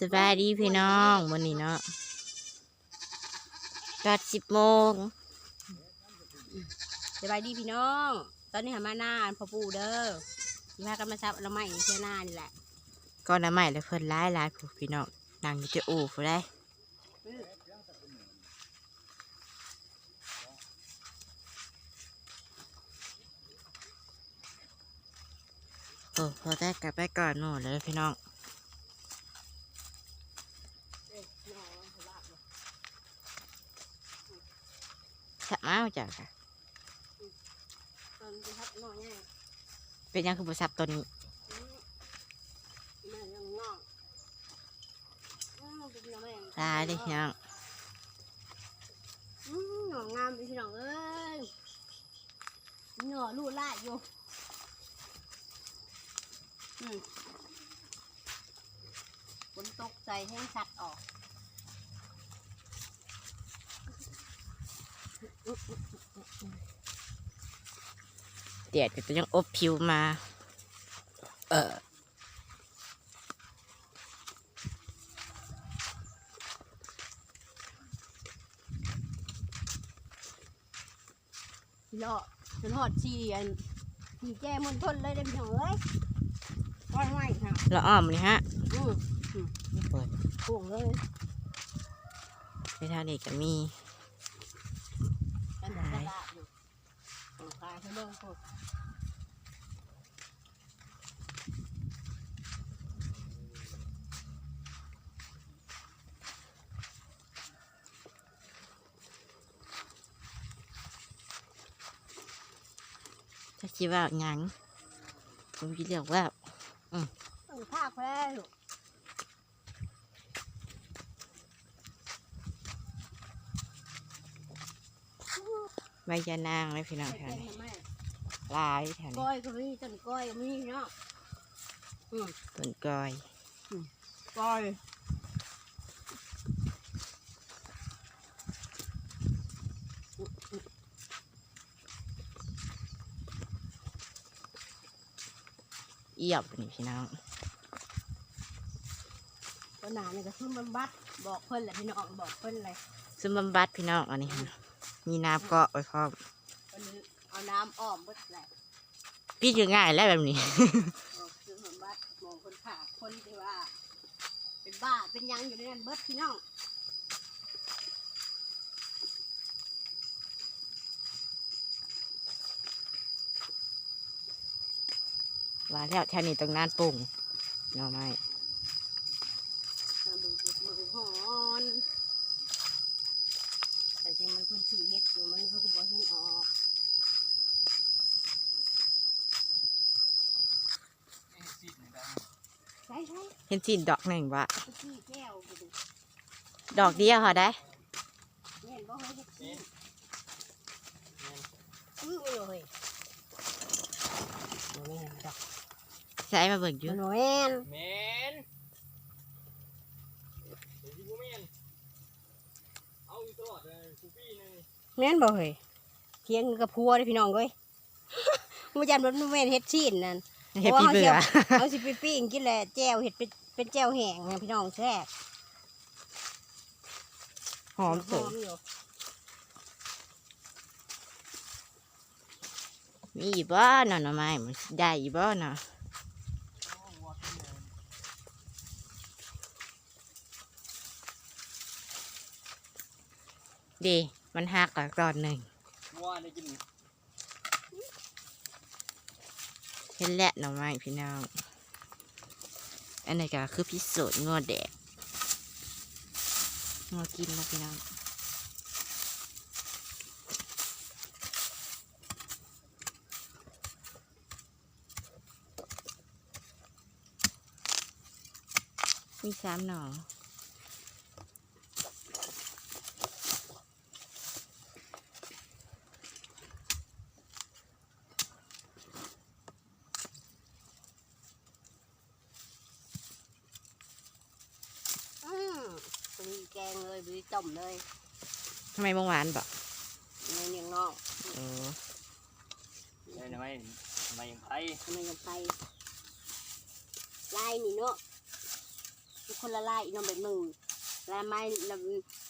สบายดีพี่น้องวันนี้เนาะก็สิบโมงสบายดีพี่น้อง ตอนนี้หามาหน้าอันพ่อปู่เด้อที่พากันมาซับละไม้เที่ยหน้านี่แหละก็น้ำใหม่เลยเพิ่นร้ายร้ายผู้พี่น้องนั่งอยู่จะอู่ผู้ได้โอ้พอได้กลับไปก่อนหนูเลยพี่น้อง จะมเอาจากอะตอนที่พัดน้อยง่เป็นยังคือบุษับตัวนี้แม่ยังงอกอืมเป็นยังไงตายเลยพี่น้องอืมหน่องามพี่น้องเอ้ยหน่อลูกลาดอยู่อืมฝนตกใส่แห้สัตว์ออก เดี๋ยวจะยังอบผิวมา เออเลาะจนหอดชีอันชีแก้มนทนเลยเด้อพี่น้องเอ้ยก้อนไม้ค่ะละอ้อมเลยฮะอืมนี่เปิดโป่งเลยไปทางนี้ก็มีกันแบบกระดายู่เอาขายให้เบิ่งพวกถ้าคิดว่าหยังผมคิดเรียกว่าต้องภาแพ้อยู่ ใบยานางเลยพี่น้องแถแก้วงนี้ทำไมลายแถวนี้ก้อยก็มีต้นก้อยก็มีเนาะอืมต้นกอยก้อยเอียบนี่พี่น้องก็หนาเนี่ยก็ขึ้นบำบัดบอกเพิ่นแหละพี่น้องบอกเพิ่นเลยซึ่งบำบัดพี่น้องอันนี้ฮะ มีน้ำเกาะไว้พร้อมเพิ่นเอาน้ำอ้อมเบิดแหละพี่คือง่ายแล้วแบบนี้บอกคือบำบัดมองคนขาคนที่ว่า เป็นบ้าเป็นหยังอยู่ในนั้นเบิดพี่น้องว่าแล้วแถวนี้ตรงนั้นปุ่งเนาะไม่ น้ำบึงจุดมือหอนแต่จริงมันเพิ่นสีเฮ็ดอยู่มันก็บ่เห็นออกใช่ใช่ เห็นจีนดอกหนึ่งวะตะกี้แก้วไปดูดอกเดียวเขาได้เห็นบ่เฮ้ยตะกี้อื้อเลยบ่แม่นดอกใช้มาเบิกอบ่ยู่แม่นแมนเดี๋ยวที่กูแมนเอาอยู่ตลอดเลยกูปี้หนึงแม่นบ่เฮ้ยเถียงกับพัวเด้อพี่น้องเอ้ยบ่ยันบ่แม่นเฮ็ดชีนนั่น เห็ดพี่เบื่อเอาสิไปปิ้งกินแหละแจ่วเห็ดเป็นเป็นแจ่วแห้งนะพี่น้องแซ่บหอมสวยอยู่มีอีบ้าเนาะหน่อไม้มันได้อีบ้าเนาะดี มันหักก่อนตอนหนึ่งวัวได้กิน เห็นแหละหน่อไม้พี่น้อง อันนี้ก็คือพิสูจน์งวดแดกงวกินนะพี่น้องมีสามหน่อมบรีแกง เลยบรีต้มเลยทำไมเมื่อวานบอกในเนียงนอกโอ้ได้ทำไมทำไมยังไพ่ทำไมยังไปลายนี่เนาะอีกคนละลายอีกน้องแบบหนึ่งลายไม้ลาย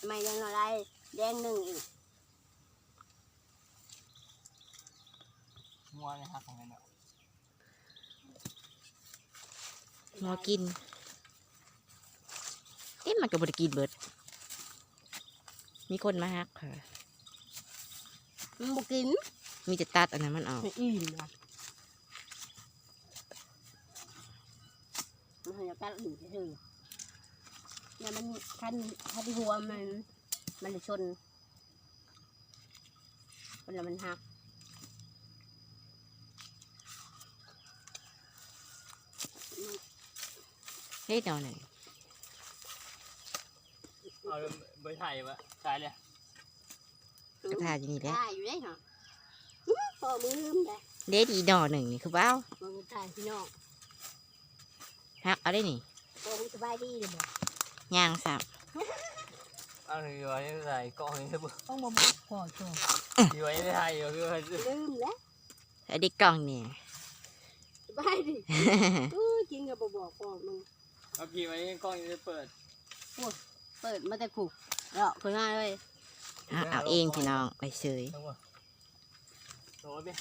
ไม้แดงละลายแดงหนึ่งอีกงัวเนี่ยหักของมันเนาะหมอกินเอ๊ะมันก็บริกินเบิด มีคนมาฮักค่ะ มันบุกินมีแต่ตัดอันนั้นมันออกไม่อิ่มนะมันหายการอื่นเฉยๆเนี่ยมันคันคันหัวมัน มันเลยชนมันแล้วมันหักเฮ้ยเดาหน่อย เอา ไปถ่ายวะถ่ายเลยกระทาอย่างนี้แหละได้อยู่ได้เหรออื้อพอมือลืมได้เด็ดอีดอหนึ่งนี่คือเบ้ามันตายพี่น้องฮักเอาได้นี่พอมึงสบายดีเลยบ่ย่างสับเอาถือไว้ใส่กล้องนี่ปุ๊บต้องมาบอกพอโชว์ถือไว้ไม่ถ่ายก็คือลืมแล้วไอ้เด็กกล่องเนี่ยสบายดีอู้กินกับบ่บอกพอมึงเอากี่ไว้กล้องจะเปิด เปิดมาแต่กูเลาะคนง่ายเลยเอาเอาเองพี่น้องไปเฉยทั้งหมดโอ้ยพี่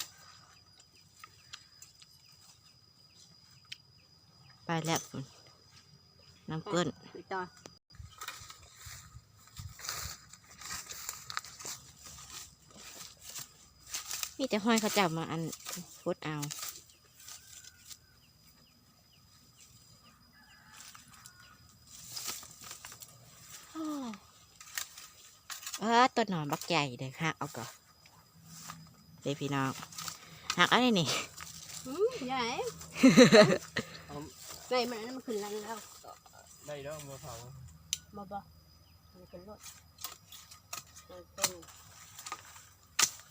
ไปแล้วน้ำก้นไปต่อมีแต่ห้อยเขาจับมาอันพุดเอา เออ ต้นหนอนบักใหญ่เลยหักเอาก่อนเดี๋ยวพี่น้องหักเอะไรนี่หืมใหญ่ไงมันอันนั้นมันขึ้นลันแล้วได้แล้วมือเผามาบ่มันขึ้นรถมันเป็น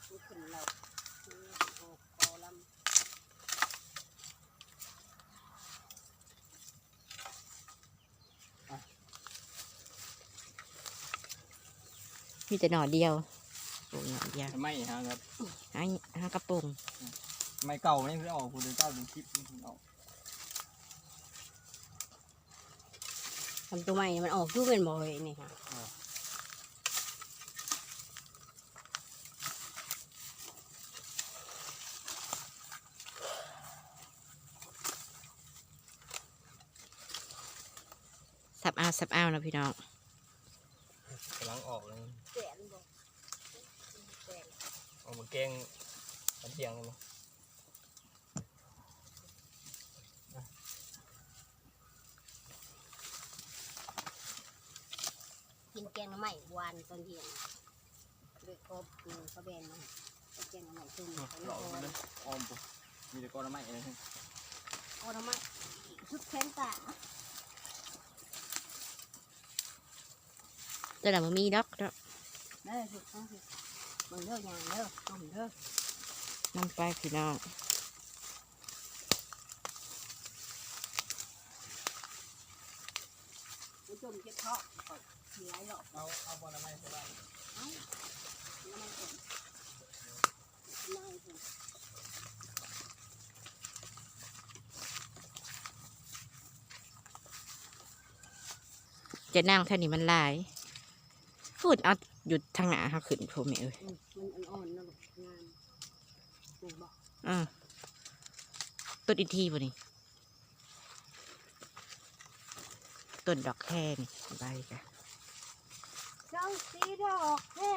มันขึ้นเราอืมออกคอลำ มีแต่หนอนเดียวปลูกหนอนเดียวไม่ฮะครับหาหากระปุงไม่เก่าไม่ได้ออกคุณเดินเก้าดึงคลิปมันออกทำตัวใหม่มันออกอยู่เป็นบ่อยนี่ค่ะสับเอาสับเอานะพี่น้อง กำลังออกเลยแก่นบ่แก่นออกมาแกงกันเทียงเลยมั้งกินแกงหน่อไม้หวานตอนเที่ยงด้วยครบอืมเขาแบนมาให้แกงหน่อไม้ชุ่มหลเขาอกไม่มันเลเลยยออมปุ๊บมีแต่ก้อนไม้เลยเอาหน่อไม้ชุดแขนตา ตัวนั้นมันมีดอกเด้อเอาสิเบิ่งเด้อยางเด้อต้มเด้อน้ำไปพี่น้องไปจมเก็บเพาะก่อนมีหลายดอกเอาเอาก้อนไม้ใช่ไหมน้ำมันต้มน้ำต้มจะนั่งเท่นี้มันหลาย พูดเอาหยุดทางหน้าเขาขึ้นผมเอ้ยอืมมันอ่อนๆนะลูกงามถูกบอกอ่าต้นอินทีบ่นี่ต้นดอกแค่นี่ใบกะเจ้าสีดอกแท้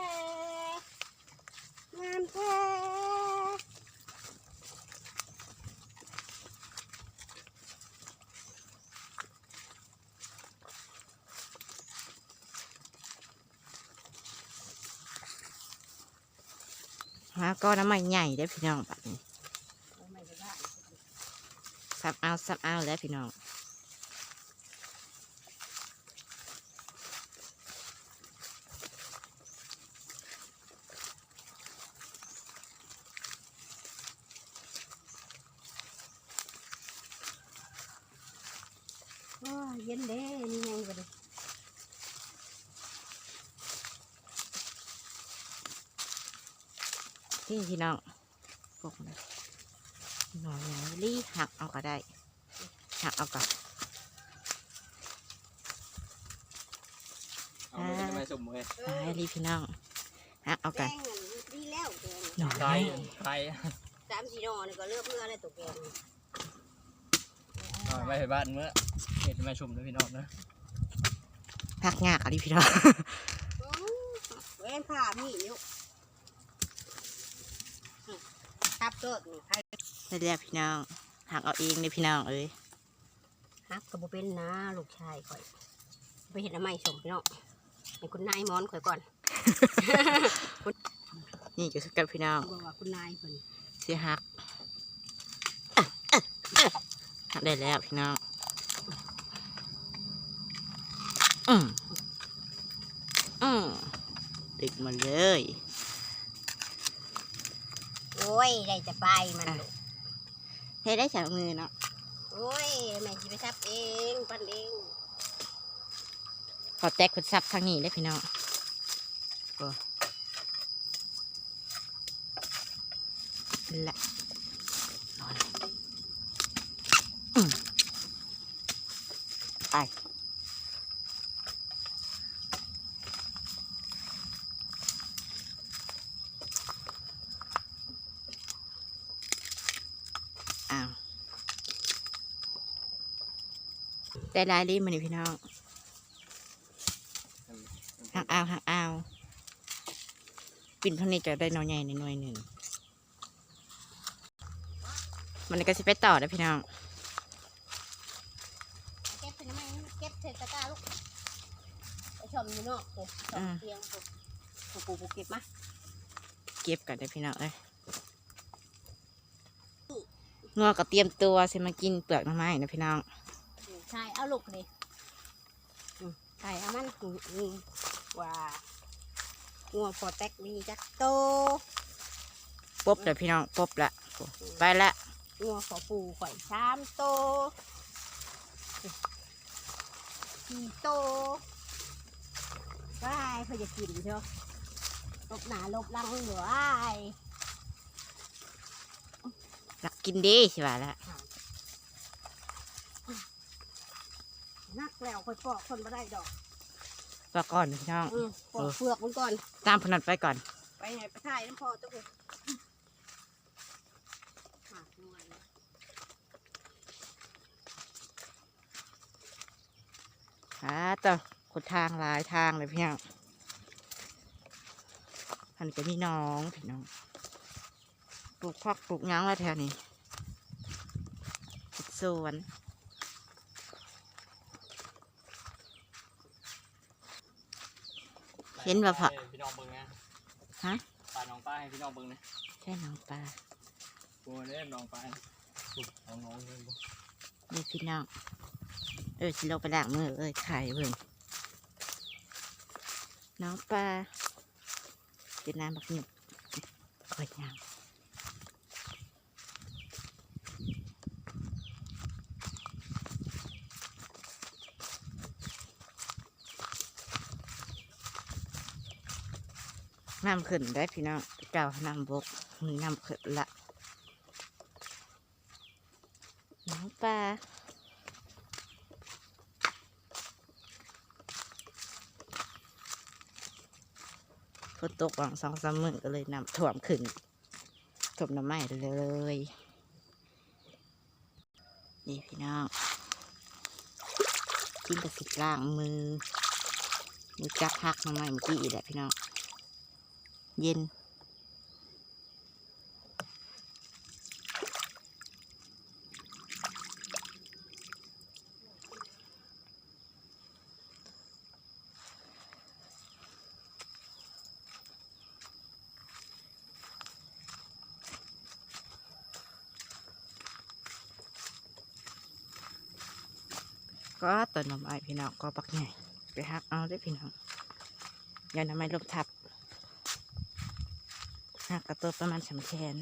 งามแท้ หาก้อนน้ำมันใหญ่ได้พี่น้องแบบนี้ซับเอาซับเอาแล้วพี่น้อง ว้าเย็นเด้นี่ไงก็ได้ ที่พี่น้องปกนะหน่อยอย่างนี้รีหักเอาก็ได้ หักเอาก่อนสมเว้ยเอตาอยรีพี่น้องฮักเอาแกกันงอันดีแล้วแกงหน่อไทยไทยสามสี่หนอนี่ก็เลือกเมื่ออะไรตัวแกงเอาไปให้บ้านเมื่อเห็ดมาชุ่มด้วยพี่น้องนะพักงากอะไรพี่น้องเว้นผ่ามีอยู่ค รับเกิดนี่ใครได้แล้วพี่น้องหักเอาเองเลยพี่น้องเอ้ยฮักกระบเป็นนะลูกชายข่อยไปเห็นอะไรสมพี่น้องให้คุณนายมอนข่อยก่อนนี่ก็คือกันพี่น้องบอกว่าคุณนายเพิ่นเสียหักหักได้แล้วพี่น้องอืมอืมดึกมาเลยโอ้ยได้จะไปมันลูกเฮ้ได้จากมือเนาะโอ้ยแม่จะไปทับเองปั้นเองขอแตกขดซับทางนี้ได้พี่น้องโอ้ละนอนอืมไป อ้าวได้หลายรีมันนี่พี่น้องหักอ้าวหักอ้าวปิ่นเท่านี้จะได้น้อยใหญ่ในหน่วยหนึ่ง มันก็สิไปต่อนะพี่น้องเก็บเป็นไหมเก็บเศษตะกร้าลูกไปชมอยู่เนาะเก็บชมเตียงปุ๊บปุ๊บปุ๊บปุ๊บเก็บมา เก็บกันได้อพี่น้องเอ้ย งัวก็เตรียมตัวสิมากินเปลือกหน้ำไม้นะพี่น้องใช่เอาลูกเลยใช่เอามันอืมอืมว่างัวพอแตกนี่จักโตปุ๊บเลยพี่น้องปุ๊บละไปละงัวขอปูข่อยสามโตสี่โตว้ายเพื่อจะกินเชียวลบหนาลบลังเหลืออ้ายรั กกินดีสิว่าละนักแล้วค่อยปอกคนมาได้ดอกปลาก่อนพี่น้องอืมปอกเปลือกมันก่อน ตามพนันไปก่อน ไปไหนไปถ่ายน้ำพอตัวกูหากหน่วยหาต่อขดทางหลายทางเลยพี่น้องอันนี้ก็มีน้องพี่น้องปลูกพักปลูกหยังแล้วแถวนี้เฮ็ด สวน เห็นบ่พะพี่น้องเบิ่งนะฮะ ปลาน้องปลาให้พี่น้องเบิ่งนะใช่น้องปลาโอ้เล่นน้องปลาปุ๊บน้องน้องเบิ่งบ่นี่พี่น้อง เออสิเราไปล้างมือเอ้ยไข่เบิ่งน้องปลาเป็นน้ำบักหยุกคอยยาง น้ำขึ้นได้พี่น้องเจ้าน้ำบกมีน้ำขึ้นละน้องปลาฝนตกหวังสองสามมื้อก็เลยน้ำท่วมขึ้นท่วมน้ำไหม้เลยนี่พี่น้องกินกับสิล้างมือมือจับพักน้ำไหม้เมื่อกี้อีกแหละพี่น้อง เย็น ก็ต้นน้ำไม้พี่น้องก็ปักใหญ่ไปหักเอาได้พี่น้องอย่านำไมลบทับ หักกระตัวประมาณสามแขน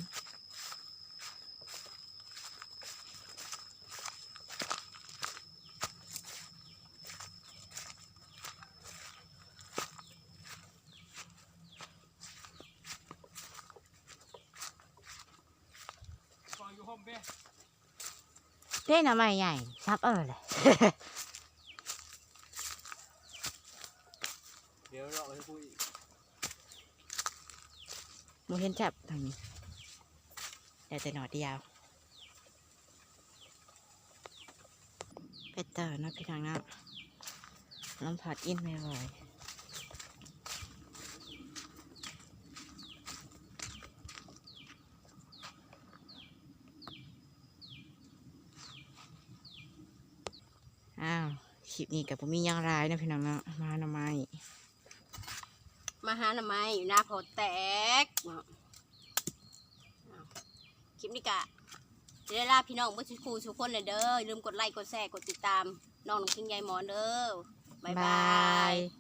เด้น้ำไม้ใหญ่ซับเออเลย เดี๋ ดี๋ยวเราไปคุย โมเห็ นจับทางนี้แต่แต่หนอเดียวไปเตอร์นาะพี่ทางนะลำผัดอินไม่ไหวอ้าวคลิปนี้กับผมมีหยังรายนะพี่น้องนาะมาหน่อไม้มาหาหน่อไม้อยู่หน้าโพดแตก คลิปนี้กะจะได้ลาพี่น้องเมื่อสักครูทุกคนเลยเด้ออย่าลืมกดไลค์กดแชร์กดติดตามน้องน้องคิงยายหมอนเด้อบ๊ายบาย